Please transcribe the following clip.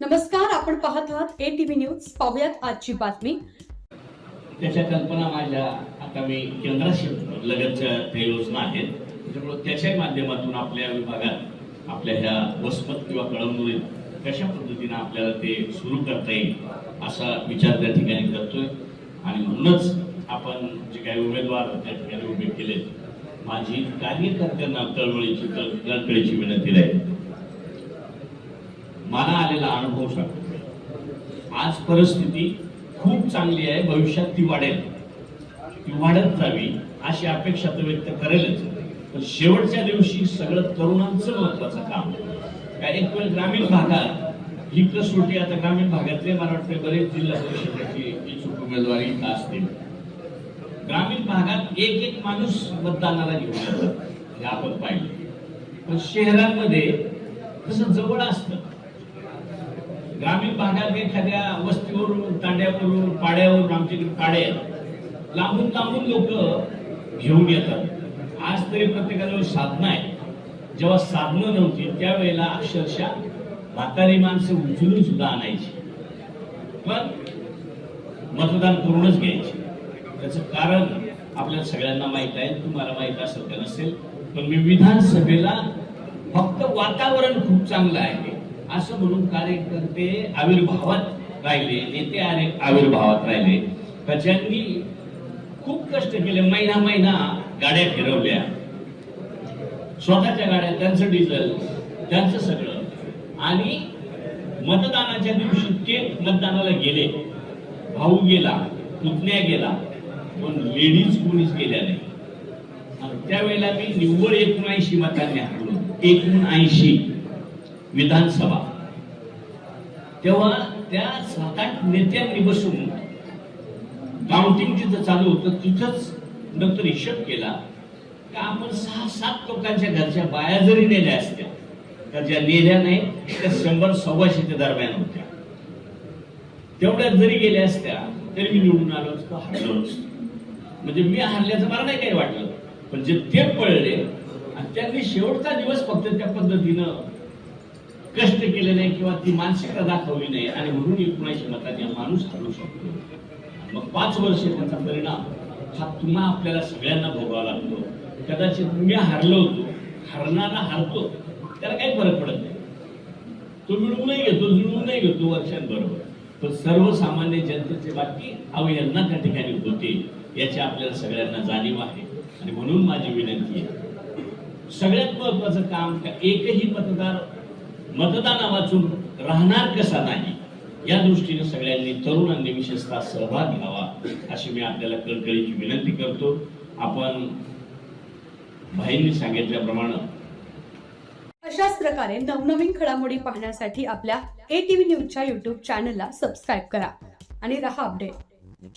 नमस्कार आपण पाहत आहात ए टीव्ही न्यूज पाहुयात आजची बातमी. त्याच्या कल्पना माझ्या आता मी केंद्राशी लगतच्या ते योजना आहेत त्याच्यामुळे त्याच्या माध्यमातून आपल्या विभागात आपल्या ह्या वसमत किंवा कळमनुरीत कशा पद्धतीनं आपल्याला ते सुरू करता येईल असा विचार त्या ठिकाणी करतोय. आणि म्हणूनच आपण जे काही उमेदवार त्या ठिकाणी उभे केले माझी कार्यकर्त्यांना तळवळीची कळकळीची विनंती आहे मला आलेला अनुभव सांगतो आज परिस्थिती खूप चांगली आहे भविष्यात ती वाढेल. ती वाढत जावी अशी अपेक्षा तर व्यक्त करेलच. पण शेवटच्या दिवशी सगळं तरुणांचं महत्वाचं काम काय एक वेळ ग्रामीण भागात ही कसोटी आता ग्रामीण भागातले मला वाटते बरेच जिल्हा परिषदेची इच्छुक उमेदवारी इथं असतील. ग्रामीण भागात एक एक माणूस मतदानाला घेऊन येतात. हे आपण पाहिलं. पण शहरांमध्ये तसं जवळ असतं. ग्रामीण भागात एखाद्या वस्तीवरून तांड्यावरून पाड्यावरून आमच्याकडे पाड्या लांबून लांबून लोक घेऊन येतात. आज तरी प्रत्येकाजवळ साधनं आहे जेव्हा साधनं नव्हती त्यावेळेला अक्षरशः म्हातारी माणसं उचलून सुद्धा आणायची. पण मतदान करूनच घ्यायची. त्याचं कारण आपल्याला सगळ्यांना माहीत आहे. तुम्हाला माहीत असेल का नसेल पण मी विधानसभेला फक्त वातावरण खूप चांगलं आहे. असं म्हणून कार्यकर्ते आविर्भावात राहिले नेते आले आविर्भावात राहिले. का ज्यांनी खूप कष्ट केले महिना महिना गाड्या फिरवल्या. स्वतःच्या गाड्या त्यांचं डिझेल त्यांचं सगळं. आणि मतदानाच्या दिवशी ते मतदानाला गेले. भाऊ गेला पुतण्या गेला पण लेडीज कोणीच गेल्या नाही. त्यावेळेला मी निव्वळ एकोणऐंशी मतांनी हरलो. एकोणऐंशी. विधानसभा. तेव्हा त्या सात आठ नेत्यांनी बसून काउंटिंग जिथं चालू होतं तिथंच नंतर हिशोब केला. की आपण सहा सात लोकांच्या घरच्या बाया जरी नेल्या असत्या तर ज्या नेल्या नाही त्या शंभर सव्वाशेच्या दरम्यान होत्या. तेवढ्या जरी गेल्या असत्या तरी मी निवडून आलो असतो हरलो असतो म्हणजे मी हरल्याचं मला नाही काही वाटलं. पण जे ते पळले आणि त्यांनी शेवटचा दिवस फक्त त्या पद्धतीनं कष्ट केले नाही किंवा ती मानसिकता दाखवली नाही आणि म्हणून एकोणऐंशी मतांनी माणूस हरवू शकतो. मग पाच वर्ष त्याचा परिणाम हा पुन्हा आपल्याला सगळ्यांना भोगावा लागतो. कदाचित मी हरलो होतो. हरणारा हरतो. त्याला काही फरक पडत नाही. तो मिळवूनही घेतो जुळवूनही घेतो वर्षांबरोबर. पण सर्वसामान्य जनतेचे बाकी अवहेलना त्या ठिकाणी होते. याची आपल्याला सगळ्यांना जाणीव आहे. आणि म्हणून माझी विनंती आहे. सगळ्यात महत्वाचं काम का एकही मतदार मतदाना वाचून राहणार कसा नाही या दृष्टीने सगळ्यांनी तरुणांनी विशेषतः सहभाग घ्यावा अशी मी आपल्याला कळकळीची विनंती करतो. आपण भाईंनी सांगितल्याप्रमाणे अशाच प्रकारे नवनवीन घडामोडी पाहण्यासाठी आपल्या ए टीव्ही न्यूजच्या युट्यूब चॅनलला सबस्क्राईब करा आणि रहा अपडेट